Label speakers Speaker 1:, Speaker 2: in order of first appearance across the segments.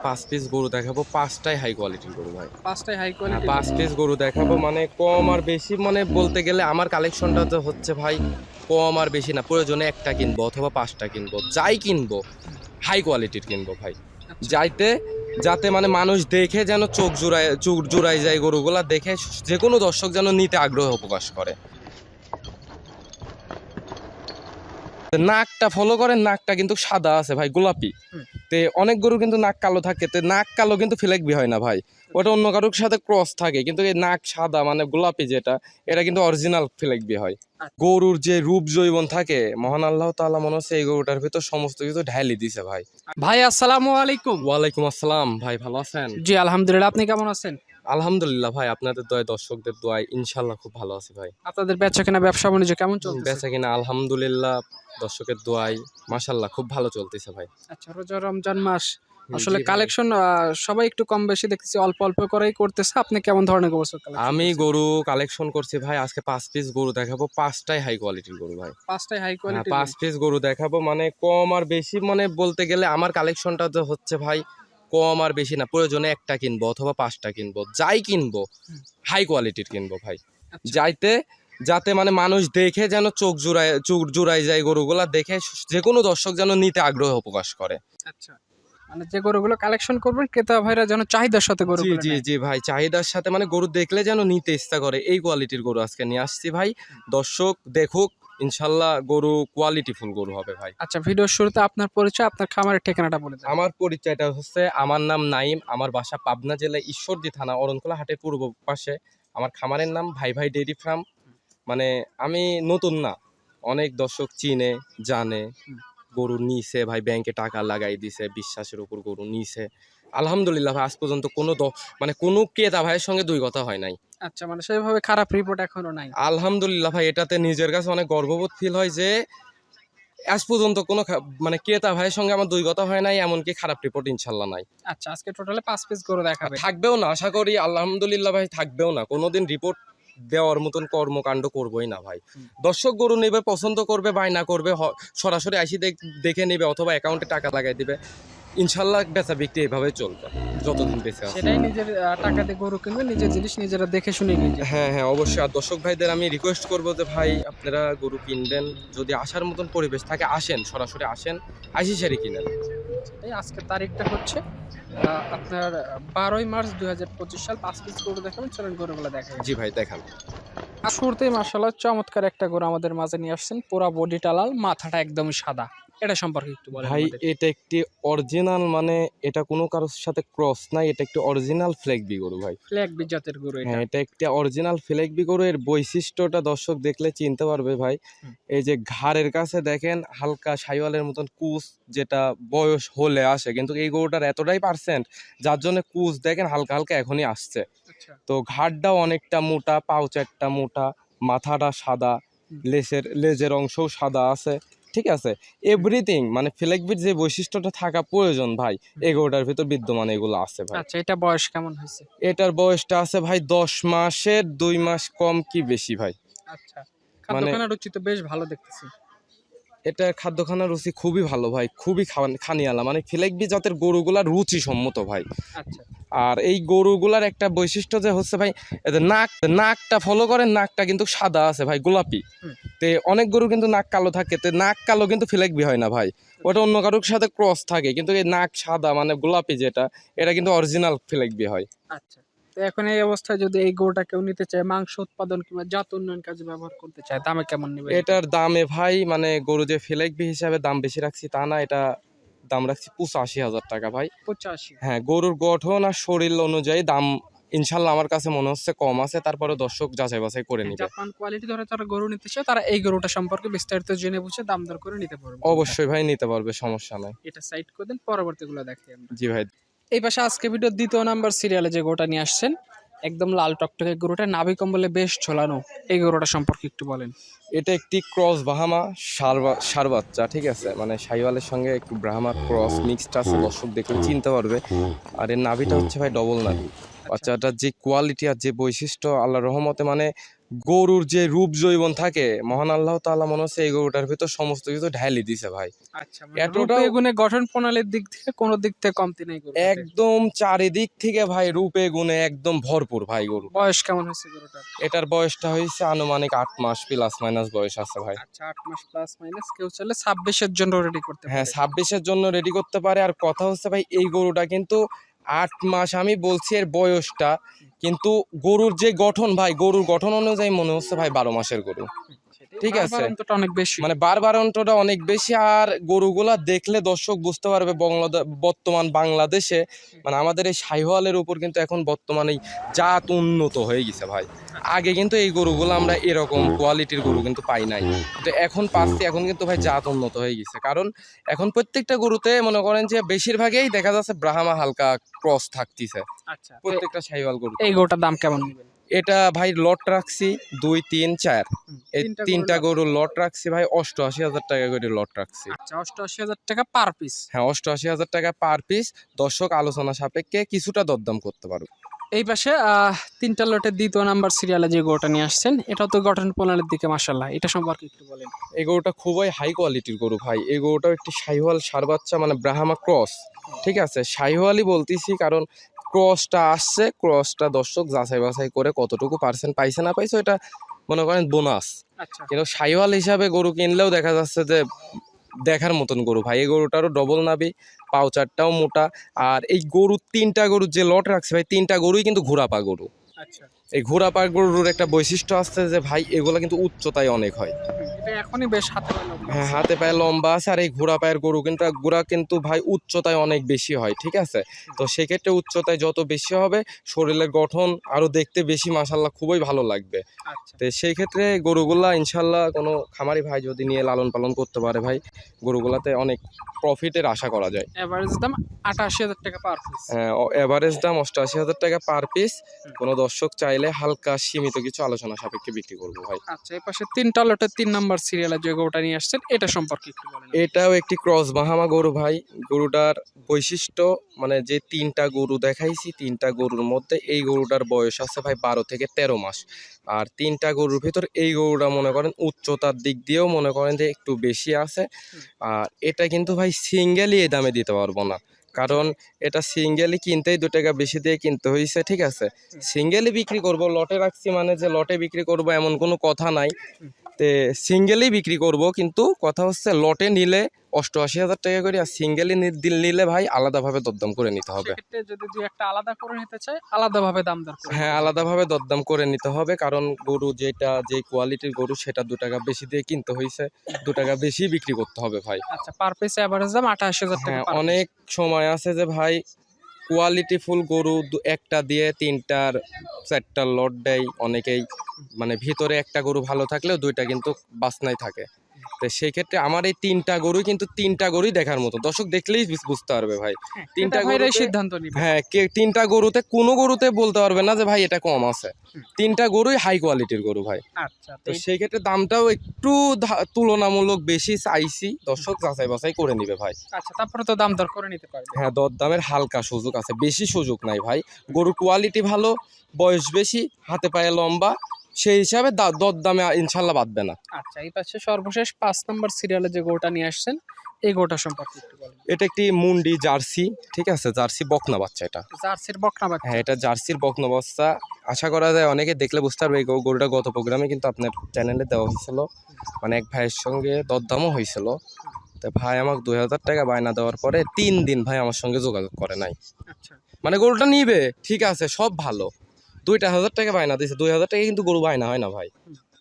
Speaker 1: পাঁচ পিস গরু দেখাবো পাঁচটাই হাই কোয়ালিটির গরু ভাই।
Speaker 2: পাঁচটাই হাই
Speaker 1: হ্যাঁ,
Speaker 2: কোয়ালিটি
Speaker 1: পাঁচ পিস গরু দেখাবো মানে কম আর বেশি মানে বলতে গেলে আমার কালেকশনটা তো হচ্ছে ভাই কম আর বেশি না প্রয়োজনে একটা কিনবো অথবা পাঁচটা কিনবো যাই কিনবো হাই কোয়ালিটির কিনবো ভাই। যাইতে যাতে মানে মানুষ দেখে যেন চোখ জুড়ায় চোখ জুড়াই যায় গরুগুলা দেখে যে কোনো দর্শক যেন নিতে আগ্রহ প্রকাশ করে। নাকটা ফলো করেন নাকটা কিন্তু সাদা আছে ভাই গোলাপি। তে অনেক গরু কিন্তু নাক কালো থাকে তে নাক কালো কিন্তু ফিলেকবি হয় না ভাই। ওটা অন্য কারোর সাথে ক্রস থাকে কিন্তু এই নাক সাদা মানে গোলাপি যেটা এটা কিন্তু অরিজিনাল ফিলেকবি হয়। গরুর যে রূপ জৈবন থাকে মহান আল্লাহ তাআলা মনে হচ্ছে এই গরুটার ভিতর সমস্ত কিছু ঢালি দিছে ভাই।
Speaker 2: ভাই আসসালামু আলাইকুম।
Speaker 1: ওয়ালাইকুম আসসালাম ভাই ভালো আছেন?
Speaker 2: জি আলহামদুলিল্লাহ আপনি কেমন আছেন?
Speaker 1: আলহামদুলিল্লাহ ভাই আপনাদের দয় দর্শকদের দোয়ায় ইনশাল্লাহ খুব ভালো আছি ভাই।
Speaker 2: আপনাদের বেচা কেনা ব্যবসা বাণিজ্য কেমন চলছে
Speaker 1: বেচা কিনা আলহামদুলিল্লাহ দর্শকের দোয়ায় মাশাল্লাহ খুব ভালো চলতেছে ভাই।
Speaker 2: আচ্ছা রোজা রমজান মাস আসলে কালেকশন সবাই একটু কম বেশি দেখতেছি অল্প অল্প করেই করতেছে। আপনি কেমন ধরনের গোবর
Speaker 1: আমি গরু কালেকশন করছি ভাই আজকে পাঁচ পিস গরু দেখাবো পাঁচটাই হাই কোয়ালিটির গরু ভাই।
Speaker 2: পাঁচটাই হাই
Speaker 1: হ্যাঁ,
Speaker 2: কোয়ালিটি
Speaker 1: পাঁচ পিস গরু দেখাবো মানে কম আর বেশি মানে বলতে গেলে আমার কালেকশনটা তো হচ্ছে ভাই কম আর বেশি না প্রয়োজনে একটা কিনবো অথবা পাঁচটা কিনবো যাই কিনবো হাই কোয়ালিটির কিনবো ভাই।
Speaker 2: আচ্ছা।
Speaker 1: যাইতে যাতে মানে মানুষ দেখে যেন চোখ জুড়ায় চোখ জুড়াই যায় গরুগুলা দেখে যে কোনো দর্শক যেন নিতে আগ্রহ প্রকাশ করে।
Speaker 2: আচ্ছা। মানে যে গরুগুলো কালেকশন করবেন ক্রেতা ভাইরা যেন চাহিদার সাথে গরু
Speaker 1: জি জি জি ভাই চাহিদার সাথে মানে গরু দেখলে যেন নিতে ইচ্ছা করে। এই কোয়ালিটির গরু আজকে নিয়ে আসছি ভাই। দর্শক দেখুক ইনশাল্লাহ গরু কোয়ালিটি ফুল গরু হবে ভাই।
Speaker 2: আচ্ছা ভিডিওর শুরুতে আপনার পরিচয় আপনার খামারের ঠিকানাটা বলে দিন।
Speaker 1: আমার পরিচয়টা হচ্ছে আমার নাম নাইম আমার বাসা পাবনা জেলা ঈশ্বরদী থানা অরণকোলা হাটের পূর্ব পাশে। আমার খামারের নাম ভাই ভাই ডেইরি ফার্ম। মানে আমি নতুন না অনেক দর্শক চিনে জানে। গরু নিছে ভাই ব্যাংকে টাকা লাগাই দিছে বিশ্বাসের উপর গরু নিছে। আলহামদুলিল্লাহ ভাই আজ পর্যন্ত কোনো মানে কোনো ক্রেতা ভাইয়ের সঙ্গে দুই কথা হয় নাই।
Speaker 2: আচ্ছা মানে সেভাবে খারাপ রিপোর্ট এখনও নাই।
Speaker 1: আলহামদুলিল্লাহ ভাই এটাতে নিজের কাছে অনেক গর্ববোধ ফিল হয় যে আজ পর্যন্ত কোনো মানে ক্রেতা ভাইয়ের সঙ্গে আমার দুই কথা হয় নাই এমনকি খারাপ রিপোর্ট ইনশাল্লাহ নাই।
Speaker 2: আচ্ছা আজকে টোটালে পাঁচ পিস গরু দেখাবে।
Speaker 1: থাকবেও না আশা করি আলহামদুলিল্লাহ ভাই থাকবেও না। কোনোদিন রিপোর্ট দেওয়ার মতন কর্মকাণ্ড করবোই না ভাই। দর্শক গরু নেবে পছন্দ করবে বাই না করবে সরাসরি আইসি দেখ- দেখে নেবে অথবা অ্যাকাউন্টে টাকা লাগাই দিবে। ইনশাল্লাহ বেচা বিক্রি এভাবে চলবে যতদিন বেঁচে আছে।
Speaker 2: সেটাই নিজের টাকা দিয়ে গরু কিনবে নিজের জিনিস নিজেরা দেখে শুনে যাবে।
Speaker 1: হ্যাঁ হ্যাঁ অবশ্যই। আর দর্শক ভাইদের আমি রিকোয়েস্ট করব যে ভাই আপনারা গরু কিনবেন যদি আসার মতন পরিবেশ থাকে আসেন সরাসরি আসেন আসি সারি কিনেন।
Speaker 2: সেটাই আজকের তারিখটা হচ্ছে আপনার বারোই মার্চ দুই হাজার পঁচিশ সাল পাঁচ পিস গরু দেখাবেন চলেন গরুগুলো দেখা
Speaker 1: জি ভাই দেখান।
Speaker 2: শুরুতেই মার্শাল্লাহ চমৎকার একটা গরু আমাদের মাঝে নিয়ে আসছেন পুরা বডিটা লাল মাথাটা একদমই সাদা। এটা সম্পর্কে একটু বলেন
Speaker 1: ভাই এটা একটি অরিজিনাল মানে এটা কোনো কারোর সাথে ক্রস নাই এটা একটি অরিজিনাল ফ্ল্যাগ বি গরু ভাই
Speaker 2: ফ্ল্যাগ বিজাতের গরু এটা।
Speaker 1: হ্যাঁ এটা একটা অরিজিনাল ফ্ল্যাগ বি গরু এর বৈশিষ্ট্যটা দর্শক দেখলে চিনতে পারবে ভাই। এই যে ঘাড়ের কাছে দেখেন হালকা সাইওয়ালের মতন কুচ যেটা বয়স হলে আসে কিন্তু এই গরুটার এতটাই পার্সেন্ট যার জন্য কুচ দেখেন হালকা হালকা এখনই আসছে।
Speaker 2: আচ্ছা।
Speaker 1: তো ঘাড়টাও অনেকটা মোটা পাউচ একটা মোটা মাথাটা সাদা। লেজের লেজের অংশও সাদা আছে। ঠিক আছে? এভরিথিং মানে ফ্ল্যাগবিট যে বৈশিষ্ট্যটা থাকা প্রয়োজন ভাই এগোটার ভিতর বিদ্যমান এগুলো আছে ভাই।
Speaker 2: আচ্ছা এটা বয়স কেমন হয়েছে?
Speaker 1: এটার বয়সটা আছে ভাই দশ মাসের দুই মাস কম কি বেশি ভাই?
Speaker 2: আচ্ছা
Speaker 1: মানে-
Speaker 2: বেশ ভালো দেখতেছি।
Speaker 1: এটার খাদ্যখানার রুচি খুবই ভালো ভাই খুবই খানিয়ালা। মানে ফ্লেগবি জাতের গরুগুলার রুচি সম্মত ভাই।
Speaker 2: আচ্ছা।
Speaker 1: আর এই গরুগুলার একটা বৈশিষ্ট্য যে হচ্ছে ভাই এদের নাক নাকটা ফলো করেন নাকটা কিন্তু সাদা আছে ভাই গোলাপি। তে অনেক গরু কিন্তু নাক কালো থাকে তে নাক কালো কিন্তু ফিলেকবি হয় না ভাই। ওটা অন্য কারোর সাথে ক্রস থাকে কিন্তু এই নাক সাদা মানে গোলাপি যেটা এটা কিন্তু অরিজিনাল ফিলেকবি হয়।
Speaker 2: আচ্ছা। তো এখন এই অবস্থায় যদি এই গরুটা কেউ নিতে চায় মাংস উৎপাদন কিংবা জাত উন্নয়ন কাজে ব্যবহার করতে চায় দামে কেমন নেবে?
Speaker 1: এটার দামে ভাই মানে গরু যে ফিলেকবি হিসাবে দাম বেশি রাখছি তা না এটা দাম রাখছি পঁচাশি হাজার টাকা ভাই।
Speaker 2: পঁচাশি?
Speaker 1: হ্যাঁ গরুর গঠন আর শরীর অনুযায়ী দাম ইনশাল্লাহ আমার কাছে মনে হচ্ছে কম আছে তারপরে দর্শক যাচাই বাছাই করে নিবে।
Speaker 2: জাপান কোয়ালিটি ধরে যারা গরু নিতে চায় তারা এই গরুটা সম্পর্কে বিস্তারিত জেনে বুঝে দাম দর করে নিতে পারবে।
Speaker 1: অবশ্যই ভাই নিতে পারবে সমস্যা নাই।
Speaker 2: এটা সাইড করে দেন পরবর্তীগুলো দেখি আমরা।
Speaker 1: জি ভাই।
Speaker 2: এই পাশে আজকে ভিডিও দ্বিতীয় নাম্বার সিরিয়ালে যে গরুটা নিয়ে আসছেন, একদম লাল টকটকে গরুটা, নাভি কম্বলে বেশ ঝোলানো। এই গরুটা সম্পর্কে একটু বলেন।
Speaker 1: এটা একটি ক্রস বাহামা সার বাচ্চা ঠিক আছে? মানে সাইওয়ালের সঙ্গে একটু ব্রাহ্মার ক্রস মিক্সড আছে, দর্শক দেখলে চিনতে পারবে। আর এর নাভিটা হচ্ছে ভাই ডবল নাভি। বাচ্চাটার যে কোয়ালিটি আর যে বৈশিষ্ট্য আল্লাহ রহমতে মানে গরুর যে রূপ জৈবন থাকে মহান আল্লাহ তাআলা মনে হচ্ছে এই গরুটার ভিতর সমস্ত কিছু ঢালি দিছে ভাই।
Speaker 2: আচ্ছা
Speaker 1: এতটাও-
Speaker 2: গুণে গঠন প্রণালীর দিক থেকে কোনো দিক থেকে কমতি নেই।
Speaker 1: একদম চারিদিক থেকে ভাই রূপে গুণে একদম ভরপুর ভাই গরু
Speaker 2: বয়স কেমন হয়েছে গরুটার?
Speaker 1: এটার বয়সটা হয়েছে আনুমানিক আট মাস প্লাস মাইনাস বয়স আছে ভাই।
Speaker 2: আচ্ছা আট মাস প্লাস মাইনাস কেউ চলে ছাব্বিশের জন্য রেডি করতে
Speaker 1: হ্যাঁ ছাব্বিশের জন্য রেডি করতে পারে। আর কথা হচ্ছে ভাই এই গরুটা কিন্তু আট মাস আমি বলছি এর বয়সটা কিন্তু গরুর যে গঠন ভাই গরুর গঠন অনুযায়ী মনে হচ্ছে ভাই বারো মাসের গরু। ঠিক আছে।
Speaker 2: অনেক বেশি।
Speaker 1: মানে বারবার অন্তটা অনেক বেশি আর গরুগুলা দেখলে দর্শক বুঝতে পারবে বর্তমান বাংলাদেশে। মানে আমাদের এই সাইহওয়ালের উপর কিন্তু এখন বর্তমানে জাত উন্নত হয়ে গেছে ভাই। আগে কিন্তু এই গরুগুলো আমরা এরকম কোয়ালিটির গরু কিন্তু পাই নাই। তো এখন পাচ্ছি এখন কিন্তু ভাই জাত উন্নত হয়ে গেছে। কারণ এখন প্রত্যেকটা গরুতে মনে করেন যে বেশিরভাগই দেখা যাচ্ছে ব্রাহ্মা হালকা ক্রস থাকতিছে।
Speaker 2: আচ্ছা।
Speaker 1: প্রত্যেকটা সাইহওয়াল গরু
Speaker 2: এই গরুটার দাম কেমন? নেবেন
Speaker 1: এটা ভাই লট রাখছি দুই তিন চার। এই
Speaker 2: তিনটা
Speaker 1: গরু লট রাখছি ভাই অষ্টআশি হাজার টাকা করে লট রাখছি।
Speaker 2: আচ্ছা অষ্টআশি হাজার টাকা পার পিস
Speaker 1: হ্যাঁ অষ্টআশি হাজার টাকা পার পিস দর্শক আলোচনা সাপেক্ষে কিছুটা দরদাম করতে পারবে
Speaker 2: এই পাশে তিনটা লটের দ্বিতীয় নাম্বার সিরিয়ালে যে গরুটা নিয়ে আসছেন এটাও তো গঠন প্রণালীর দিকে মাসাল্লাহ এটা সম্পর্কে একটু বলেন।
Speaker 1: এই গরুটা খুবই হাই কোয়ালিটির গরু ভাই। এই গরুটাও একটি শাহিওয়াল সার বাচ্চা মানে ব্রাহ্মা ক্রস ঠিক আছে? শাহিওয়ালই বলতেছি কারণ ক্রসটা আসছে ক্রসটা দর্শক যাচাই বাছাই করে কতটুকু পার্সেন্ট পাইছে না পাইছে এটা মনে করেন বোনাস
Speaker 2: আচ্ছা।
Speaker 1: কিন্তু শাহিওয়াল হিসাবে গরু কিনলেও দেখা যাচ্ছে যে দেখার মতন গরু ভাই এই গরুটারও ডবল নাবি পাউচারটাও মোটা। আর এই গরু তিনটা গরুর যে লট রাখছে ভাই তিনটা গরুই কিন্তু ঘোরাপা গরু।
Speaker 2: আচ্ছা।
Speaker 1: এই ঘোরাপা গরুর একটা বৈশিষ্ট্য আছে যে ভাই এগুলো কিন্তু উচ্চতায় অনেক হয়।
Speaker 2: এখনই বেশ হাতে পায়ে লম্বা
Speaker 1: হ্যাঁ। হাতে পায়ে লম্বা আছে আর এই ঘোড়া পায়ের গরু কিন্তু গোড়া কিন্তু ভাই উচ্চতায় অনেক বেশি হয় ঠিক আছে? তো সেক্ষেত্রে উচ্চতায় যত বেশি হবে শরীরের গঠন আরও দেখতে বেশি মাসাল্লাহ খুবই ভালো লাগবে।
Speaker 2: আচ্ছা।
Speaker 1: তো সেই ক্ষেত্রে গরুগুলা ইনশাল্লাহ কোনো খামারি ভাই যদি নিয়ে লালন পালন করতে পারে ভাই গরুগুলাতে অনেক প্রফিটের আশা করা যায়।
Speaker 2: এভারেজ দাম আটাশি হাজার টাকা পার পিস
Speaker 1: এভারেজ দাম অষ্টআশি হাজার টাকা পার পিস কোনো দর্শক চাইলে হালকা সীমিত কিছু আলোচনা সাপেক্ষে বিক্রি করব ভাই।
Speaker 2: আচ্ছা এই পাশে তিনটা লটের তিন নাম্বার সিরিয়ালে যে গরুটা নিয়ে আসছেন এটা সম্পর্কে একটু বলেন।
Speaker 1: এটাও একটি ক্রস বাহামা গরু ভাই। গরুটার বৈশিষ্ট্য মানে যে তিনটা গরু দেখাইছি তিনটা গরুর মধ্যে এই গরুটার বয়স আছে ভাই বারো থেকে তেরো মাস। আর তিনটা গরুর ভিতর এই গরুটা মনে করেন উচ্চতার দিক দিয়েও মনে করেন যে একটু বেশি আছে। আর এটা কিন্তু ভাই সিঙ্গেলই এই দামে দিতে পারব না। কারণ এটা সিঙ্গেলই কিনতেই দু টাকা বেশি দিয়ে কিনতে হয়েছে ঠিক আছে? সিঙ্গেলই বিক্রি করব লটে রাখছি মানে যে লটে বিক্রি করব এমন কোনো কথা নাই। তে সিঙ্গেলই বিক্রি করব কিন্তু কথা হচ্ছে লটে নিলে অষ্টআশি হাজার টাকা করে আর সিঙ্গেলই নিলে ভাই আলাদাভাবে দরদাম করে নিতে হবে।
Speaker 2: যদি দুই একটা আলাদা করে নিতে চায় আলাদাভাবে দাম দর
Speaker 1: হ্যাঁ আলাদাভাবে দরদাম করে নিতে হবে কারণ গরু যেটা যে কোয়ালিটির গরু সেটা দু টাকা বেশি দিয়ে কিনতে হয়েছে দু টাকা বেশি বিক্রি করতে হবে ভাই।
Speaker 2: আচ্ছা পার পিস এভারেজ দাম আঠাশি হাজার টাকা
Speaker 1: হ্যাঁ। অনেক সময় আছে যে ভাই কোয়ালিটি ফুল গরু একটা দিয়ে তিনটার, চারটা লট দেয় অনেকেই। মানে ভিতরে একটা গরু ভালো থাকলেও দুইটা কিন্তু বাসনাই থাকে। তো সেই ক্ষেত্রে আমার এই তিনটা গরুই কিন্তু তিনটা গরুই দেখার মতো। দর্শক দেখলেই বুঝতে পারবে ভাই।
Speaker 2: হ্যাঁ,
Speaker 1: তিনটা গরুতে-
Speaker 2: সিদ্ধান্ত
Speaker 1: হ্যাঁ কে তিনটা গরুতে কোনো গরুতে বলতে পারবে না যে ভাই এটা কম আছে। তিনটা গরুই হাই কোয়ালিটির গরু ভাই।
Speaker 2: আচ্ছা
Speaker 1: তো সেই ক্ষেত্রে দামটাও একটু তুলনামূলক বেশি চাইছি। দর্শক যাচাই বাছাই করে নিবে ভাই।
Speaker 2: আচ্ছা তারপরে তো দাম দর করে নিতে পারবে।
Speaker 1: হ্যাঁ দরদামের হালকা সুযোগ আছে। বেশি সুযোগ নাই ভাই। গরুর কোয়ালিটি ভালো বয়স বেশি হাতে পায়ে লম্বা সেই হিসাবে দা- দরদামে ইনশাল্লাহ বাঁধবে না।
Speaker 2: আচ্ছা এই পাশে সর্বশেষ পাঁচ নম্বর সিরিয়ালে যে গরুটা নিয়ে আসছেন এই গরুটা সম্পর্কে একটু বলেন।
Speaker 1: এটা একটি মুন্ডি জার্সি ঠিক আছে? জার্সি বকনা বাচ্চা এটা।
Speaker 2: জার্সির বকনা বাচ্চা।
Speaker 1: হ্যাঁ এটা জার্সির বকনা বাচ্চা। আশা করা যায় অনেকে দেখলে বুঝতে পারবে এই গরুটা গত প্রোগ্রামে কিন্তু আপনার চ্যানেলে দেওয়া হয়েছিল। মানে এক ভাইয়ের সঙ্গে দরদামও হয়েছিল। তো ভাই আমাকে দুই হাজার টাকা বায়না দেওয়ার পরে তিন দিন ভাই আমার সঙ্গে যোগাযোগ করে নাই।
Speaker 2: আচ্ছা।
Speaker 1: মানে গরুটা নিবে ঠিক আছে সব ভালো। দুইটা হাজার টাকা বায়না দিছে। দুই হাজার টাকা কিন্তু গরু বায়না হয় না ভাই।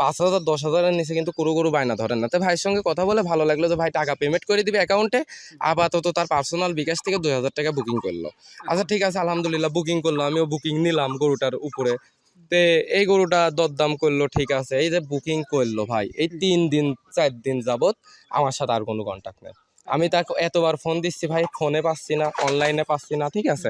Speaker 1: পাঁচ হাজার, দশ হাজারের নিচে কিন্তু কোনো গরু বায়না ধরেন না। তো ভাইয়ের সঙ্গে কথা বলে ভালো লাগল যে ভাই টাকা পেমেন্ট করে দিবে অ্যাকাউন্টে আপাতত তার পার্সোনাল বিকাশ থেকে দুই হাজার টাকা বুকিং করল। আচ্ছা ঠিক আছে, আলহামদুলিল্লাহ বুকিং করল। আমিও বুকিং নিলাম গরুটার উপরে। তে এই গরুটা দরদাম করল, ঠিক আছে। এই যে বুকিং করল ভাই, এই তিন দিন, চার দিন যাবত আমার সাথে আর কোনো কন্ট্যাক্ট নেই। আমি তাকে এতবার ফোন দিচ্ছি ভাই ফোনে পাচ্ছি না অনলাইনে পাচ্ছি না ঠিক আছে?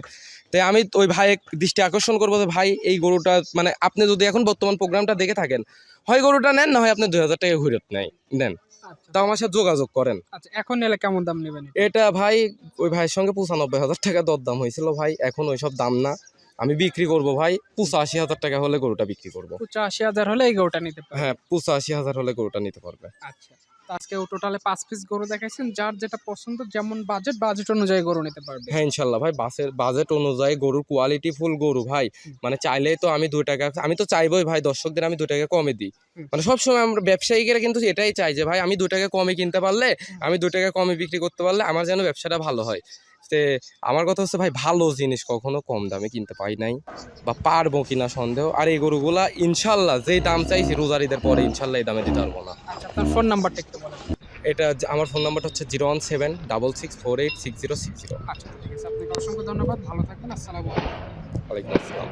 Speaker 1: তাই আমি ওই ভাই দৃষ্টি আকর্ষণ করব যে ভাই এই গরুটা মানে আপনি যদি এখন বর্তমান প্রোগ্রামটা দেখে থাকেন হয় গরুটা নেন না হয় আপনি দুই হাজার টাকা ঘুরে নেই নেন।
Speaker 2: আচ্ছা।
Speaker 1: তাও আমার সাথে যোগাযোগ করেন।
Speaker 2: আচ্ছা এখন নিলে কেমন দাম নেবেন
Speaker 1: এটা? ভাই ওই ভাইয়ের সঙ্গে পঁচানব্বই হাজার টাকা দর দাম হয়েছিল ভাই এখন ওইসব দাম না। আমি বিক্রি করব ভাই পঁচাশি হাজার টাকা হলে গরুটা বিক্রি করব।
Speaker 2: পঁচাশি হাজার হলে এই গরুটা নিতে পারবে?
Speaker 1: হ্যাঁ পঁচাশি হাজার হলে গরুটা নিতে পারবে।
Speaker 2: আচ্ছা আজকে টোটালে পাঁচ পিস গরু দেখাইছেন যার যেটা পছন্দ যেমন বাজেট বাজেট অনুযায়ী গরু নিতে পারবে।
Speaker 1: হ্যাঁ ইনশাল্লাহ ভাই বাসের বাজেট অনুযায়ী গরুর কোয়ালিটি ফুল গরু ভাই। মানে চাইলেই তো আমি দুই টাকা আমি তো চাইবই ভাই দর্শকদের আমি দুই টাকা কমে দিই। মানে সবসময় আমরা ব্যবসায়ীরা কিন্তু এটাই চাই যে ভাই আমি দু টাকা কমে কিনতে পারলে আমি দু টাকা কমে বিক্রি করতে পারলে আমার যেন ব্যবসাটা ভালো হয়। তে আমার কথা হচ্ছে ভাই ভালো জিনিস কখনো কম দামে কিনতে পাই নাই বা পারব কিনা সন্দেহ। আর এই গরুগুলা ইনশাল্লাহ যেই দাম চাইছি রোজারিদের পরে ইনশাল্লাহ এই দামে দিতে পারব না।
Speaker 2: আচ্ছা আপনার ফোন নাম্বারটা একটু
Speaker 1: এটা আমার ফোন নাম্বারটা হচ্ছে zero one seven double six four eight six zero six zero.
Speaker 2: আচ্ছা ঠিক আছে। আপনাকে অসংখ্য ধন্যবাদ। ভালো থাকবেন। আসসালামু আলাইকুম।
Speaker 1: ওয়ালাইকুম আসসালাম।